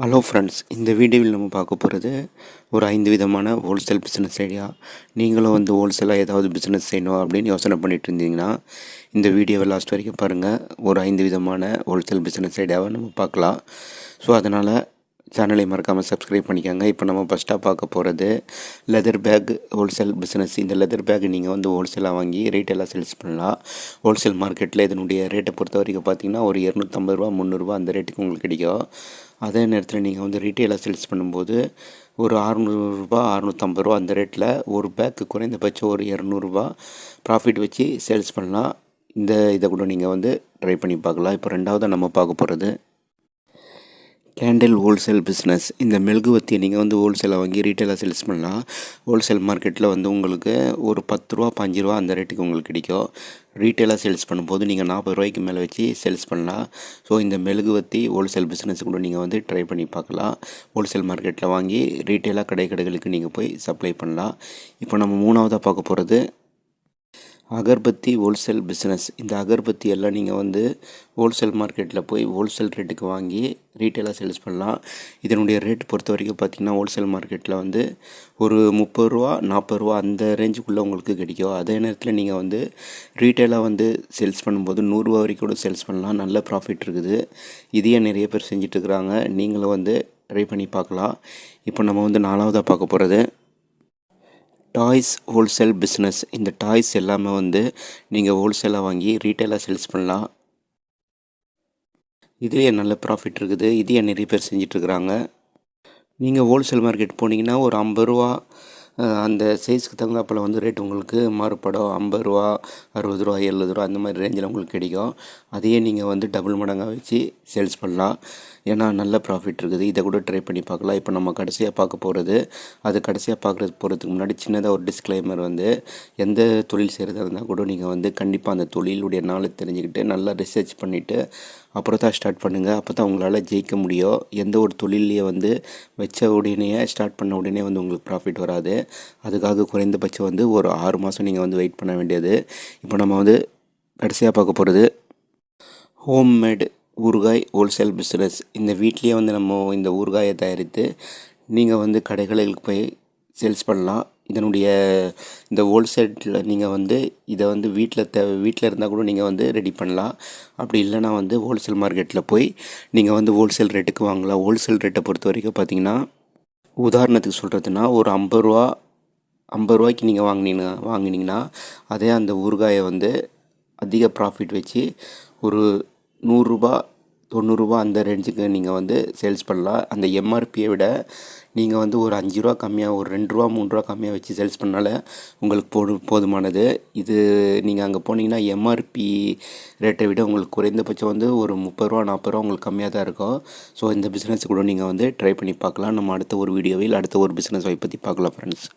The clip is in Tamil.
ஹலோ ஃப்ரெண்ட்ஸ் இந்த வீடியோவில் நம்ம பார்க்க போகிறது ஒரு ஐந்து விதமான ஹோல்சேல் பிஸ்னஸ் ஐடியா நீங்களும் வந்து ஹோல்சேலாக ஏதாவது பிஸ்னஸ் செய்யணும் அப்படின்னு யோசனை பண்ணிட்டு இருந்தீங்கன்னா இந்த வீடியோவை லாஸ்ட் வரைக்கும் பாருங்கள் ஒரு ஐந்து விதமான ஹோல்சேல் பிஸ்னஸ் ஐடியாவை நம்ம பார்க்கலாம். ஸோ அதனால் சேனலை மறக்காமல் சப்ஸ்கிரைப் பண்ணிக்கோங்க. இப்போ நம்ம ஃபஸ்ட்டாக பார்க்க போகிறது லெதர் பேக் ஹோல்சேல் பிஸ்னஸ் இந்த லெதர் பேக் நீங்கள் வந்து ஹோல்சேலாக வாங்கி ரீட்டெயிலாக சேல்ஸ் பண்ணலாம். ஹோல்சேல் மார்க்கெட்டில் இதனுடைய ரேட்டை பொறுத்த வரைக்கும் பார்த்தீங்கன்னா ஒரு இரநூத்தம்பது ரூபா முந்நூறுரூவா அந்த ரேட்டுக்கு உங்களுக்கு கிடைக்கும். அதே நேரத்தில் நீங்கள் வந்து ரீட்டெயிலாக சேல்ஸ் பண்ணும்போது ஒரு அறுநூறுரூவா அறநூற்றம்பது ரூபா அந்த ரேட்டில் ஒரு பேக்கு குறைந்தபட்சம் ஒரு இரநூறுபா ப்ராஃபிட் வச்சு சேல்ஸ் பண்ணலாம். இந்த இதை கூட நீங்கள் வந்து ட்ரை பண்ணி பார்க்கலாம். இப்போ ரெண்டாவது நம்ம பார்க்க போகிறது கேண்டில் ஹோல்சேல் பிஸ்னஸ் இந்த மெழுகுவத்தியை நீங்கள் வந்து ஹோல்சேலாக வாங்கி ரீட்டெயிலாக சேல்ஸ் பண்ணலாம். ஹோல்சேல் மார்க்கெட்டில் வந்து உங்களுக்கு ஒரு பத்து ரூபா பஞ்சு ரூபா அந்த ரேட்டுக்கு உங்களுக்கு கிடைக்கும். ரீட்டெயிலாக சேல்ஸ் பண்ணும்போது நீங்கள் நாற்பது ரூபாய்க்கு மேலே வச்சு சேல்ஸ் பண்ணலாம். ஸோ இந்த மெழுகுவத்தி ஹோல்சேல் பிஸ்னஸ் கூட நீங்கள் வந்து ட்ரை பண்ணி பார்க்கலாம். ஹோல்சேல் மார்க்கெட்டில் வாங்கி ரீட்டெயிலாக கடை கடைகளுக்கு நீங்கள் போய் சப்ளை பண்ணலாம். இப்போ நம்ம மூணாவதாக பார்க்க போகிறது அகர்பத்தி ஹோல்சேல் பிஸ்னஸ் இந்த அகர்பத்தி எல்லாம் நீங்கள் வந்து ஹோல்சேல் மார்க்கெட்டில் போய் ஹோல்சேல் ரேட்டுக்கு வாங்கி ரீட்டெயிலாக சேல்ஸ் பண்ணலாம். இதனுடைய ரேட் பொறுத்த வரைக்கும் பார்த்திங்கன்னா ஹோல்சேல் மார்க்கெட்டில் வந்து ஒரு முப்பது ரூபா நாற்பது ரூபா அந்த ரேஞ்சுக்குள்ளே உங்களுக்கு கிடைக்கும். அதே நேரத்தில் நீங்கள் வந்து ரீட்டெயிலாக வந்து சேல்ஸ் பண்ணும்போது நூறுரூவா வரைக்கும் கூட சேல்ஸ் பண்ணலாம். நல்ல ப்ராஃபிட் இருக்குது. இதையே நிறைய பேர் செஞ்சிட்ருக்குறாங்க நீங்களும் வந்து ட்ரை பண்ணி பார்க்கலாம். இப்போ நம்ம வந்து நாலாவதாக பார்க்க போகிறது டாய்ஸ் ஹோல்சேல் பிஸ்னஸ். இந்த டாய்ஸ் எல்லாமே வந்து நீங்கள் ஹோல்சேலாக வாங்கி ரீட்டெயிலாக சேல்ஸ் பண்ணலாம். இதுலேயே நல்ல ப்ராஃபிட் இருக்குது. இதையே நிறைய பேர் செஞ்சிட்ருக்குறாங்க. நீங்கள் ஹோல்சேல் மார்க்கெட் போனீங்கன்னா ஒரு ஐம்பது ரூபா அந்த சைஸ்க்கு தகுந்தாப்பில் வந்து ரேட் உங்களுக்கு மாறுபடும். ஐம்பது ரூபா அறுபது ரூபா எழுபது ரூபா அந்த மாதிரி ரேஞ்சில் உங்களுக்கு கிடைக்கும். அதையே நீங்கள் வந்து டபுள் மடங்காக வச்சு சேல்ஸ் பண்ணலாம். ஏன்னா நல்ல ப்ராஃபிட் இருக்குது. இதை கூட ட்ரை பண்ணி பார்க்கலாம். இப்போ நம்ம கடைசியாக பார்க்க போகிறது அது கடைசியாக பார்க்குறது போகிறதுக்கு முன்னாடி சின்னதாக ஒரு டிஸ்க்ளைமர் வந்து எந்த தொழில் செய்கிறதா இருந்தால் கூட நீங்கள் வந்து கண்டிப்பாக அந்த தொழிலுடைய நாளை தெரிஞ்சுக்கிட்டு நல்லா ரிசர்ச் பண்ணிவிட்டு அப்புறம் தான் ஸ்டார்ட் பண்ணுங்கள் அப்போ தான் உங்களால் ஜெயிக்க முடியும். எந்த ஒரு தொழிலையே வந்து வச்ச உடனே ஸ்டார்ட் பண்ண உடனே வந்து உங்களுக்கு ப்ராஃபிட் வராது. அதுக்காக குறைந்தபட்சம் வந்து ஒரு ஆறு மாதம் நீங்கள் வந்து வெயிட் பண்ண வேண்டியது. இப்போ நம்ம வந்து கடைசியாக பார்க்க போகிறது ஹோம்மேடு ஊறுகாய் ஹோல்சேல் பிஸ்னஸ் இந்த வீட்லேயே வந்து நம்ம இந்த ஊறுகாயை தயாரித்து நீங்கள் வந்து கடைகளுக்கு போய் சேல்ஸ் பண்ணலாம். இதனுடைய இந்த ஹோல்சேலில் நீங்கள் வந்து இதை வந்து வீட்டில் தேவை வீட்டில் இருந்தால் கூட நீங்கள் வந்து ரெடி பண்ணலாம். அப்படி இல்லைனா வந்து ஹோல்சேல் மார்க்கெட்டில் போய் நீங்கள் வந்து ஹோல்சேல் ரேட்டுக்கு வாங்கலாம். ஹோல்சேல் ரேட்டை பொறுத்த வரைக்கும் பார்த்தீங்கன்னா உதாரணத்துக்கு சொல்கிறதுனா ஒரு ஐம்பது ரூபா ஐம்பது ரூபாய்க்கு நீங்கள் வாங்கினீங்கன்னா வாங்கினீங்கன்னா அதே அந்த ஊறுகாயை வந்து அதிக ப்ராஃபிட் வச்சு ஒரு நூறுரூபா தொண்ணூறுரூவா அந்த ரேஞ்சுக்கு நீங்கள் வந்து சேல்ஸ் பண்ணலாம். அந்த எம்ஆர்பியை விட நீங்கள் வந்து ஒரு அஞ்சு ரூபா கம்மியாக ஒரு ரெண்டு ரூபா மூணு ரூபா கம்மியாக வச்சு சேல்ஸ் பண்ணால உங்களுக்கு போது போதுமானது. இது நீங்கள் அங்கே போனீங்கன்னா எம்ஆர்பி ரேட்டை விட உங்களுக்கு குறைந்தபட்சம் வந்து ஒரு முப்பது ரூபா நாற்பது ரூபா உங்களுக்கு கம்மியாக தான் இருக்கும். ஸோ இந்த பிஸ்னஸ் கூட நீங்கள் வந்து ட்ரை பண்ணி பார்க்கலாம். நம்ம அடுத்த ஒரு வீடியோவில் அடுத்த ஒரு பிஸ்னஸ் பற்றி பார்க்கலாம் ஃப்ரெண்ட்ஸ்